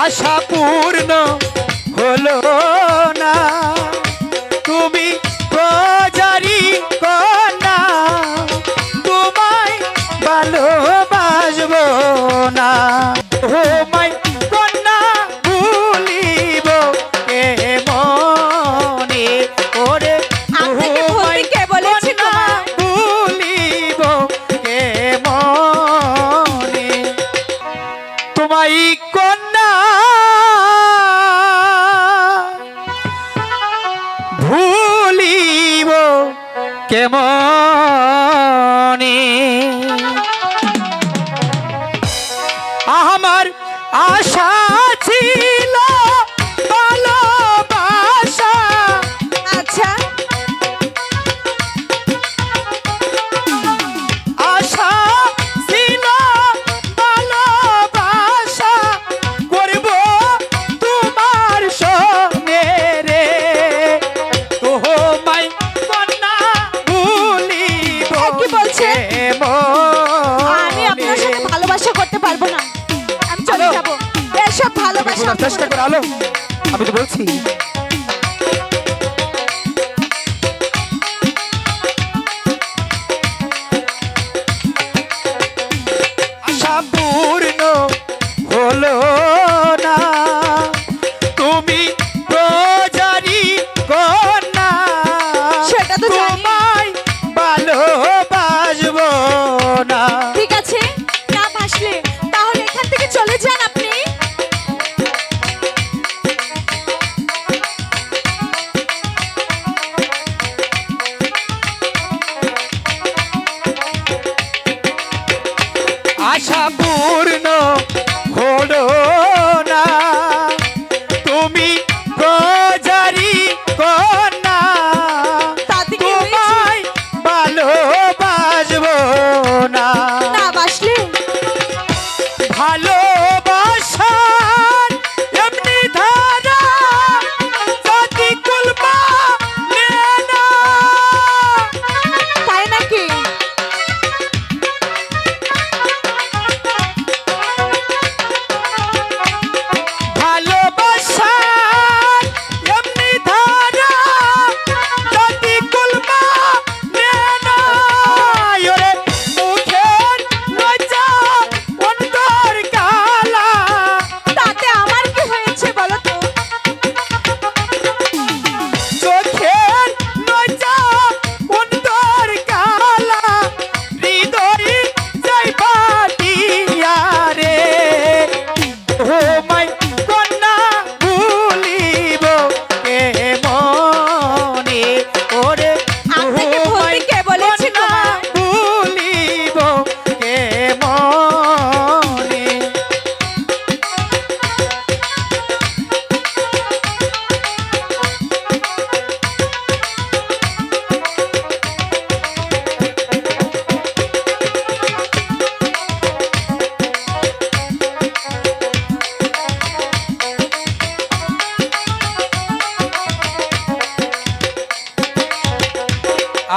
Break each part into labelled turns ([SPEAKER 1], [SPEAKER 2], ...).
[SPEAKER 1] আশা পূর্ণ হলো না। তুমি প্রজারি কন্যা তোমায় ভালোবাসবো না। ও মাই কন্যা ভুলিব কে মনে? ওরে
[SPEAKER 2] কে বলেছে?
[SPEAKER 1] ভুলিব কে মনে? তোমায় কন্যা কেমনে আমার আশা ছিল
[SPEAKER 2] এসব ভালোবাসা
[SPEAKER 1] চেষ্টা করে। আলো? আমি তো বলছি। আশা পূর্ণ হলো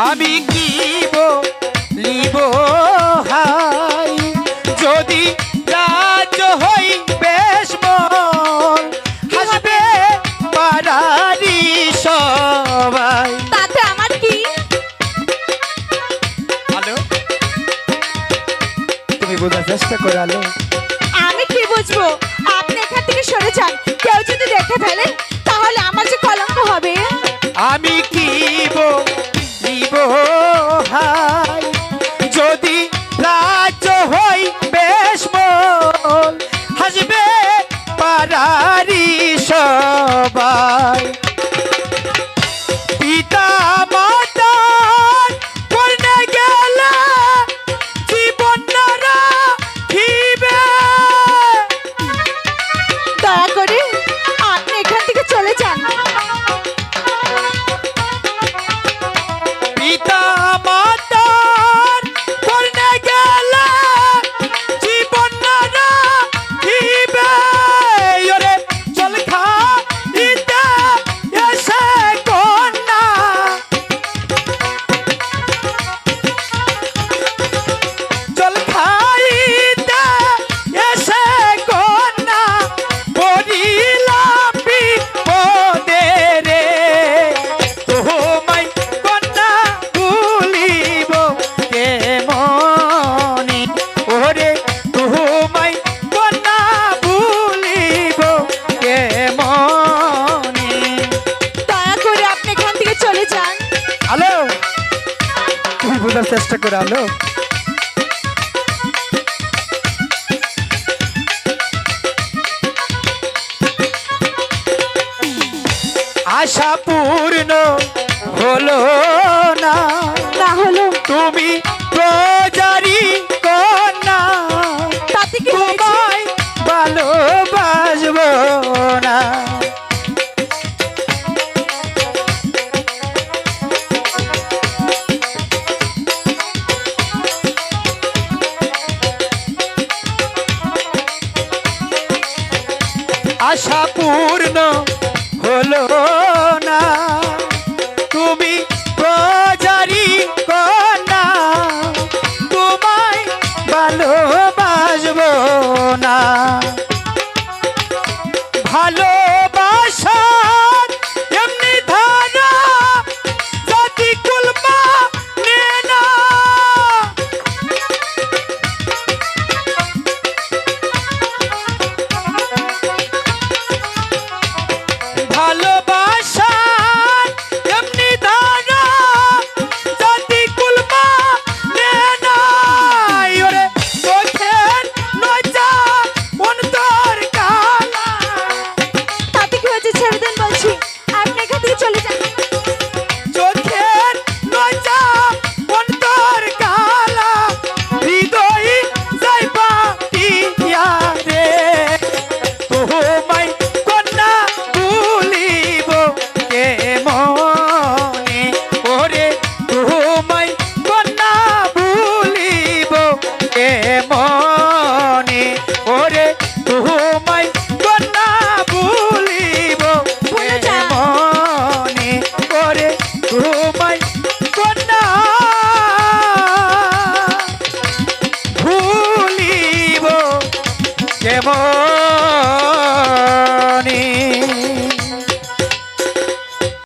[SPEAKER 1] আমি কি লিব হাই। যদি রাজ হই বেশ মন হাসবে পারারি সবাই।
[SPEAKER 2] তাতে আমার কি?
[SPEAKER 1] হ্যালো? তুমি বোঝার চেষ্টা করে আলো
[SPEAKER 2] আমি কি বুঝব? আপনি এখান থেকে সরে যান। কেউ যদি দেখে ফেলে তাহলে আমার যে কলঙ্ক হবে।
[SPEAKER 1] আমি পারারি সবাই। পিতা মাতা করতে গেলে জীবন রাখিবে
[SPEAKER 2] আপনি এখান থেকে চলে যান।
[SPEAKER 1] চেষ্টা করে আলো। আশা পূর্ণ হলো না।
[SPEAKER 2] না হলো।
[SPEAKER 1] তুমি আশা পূর্ণ হলো।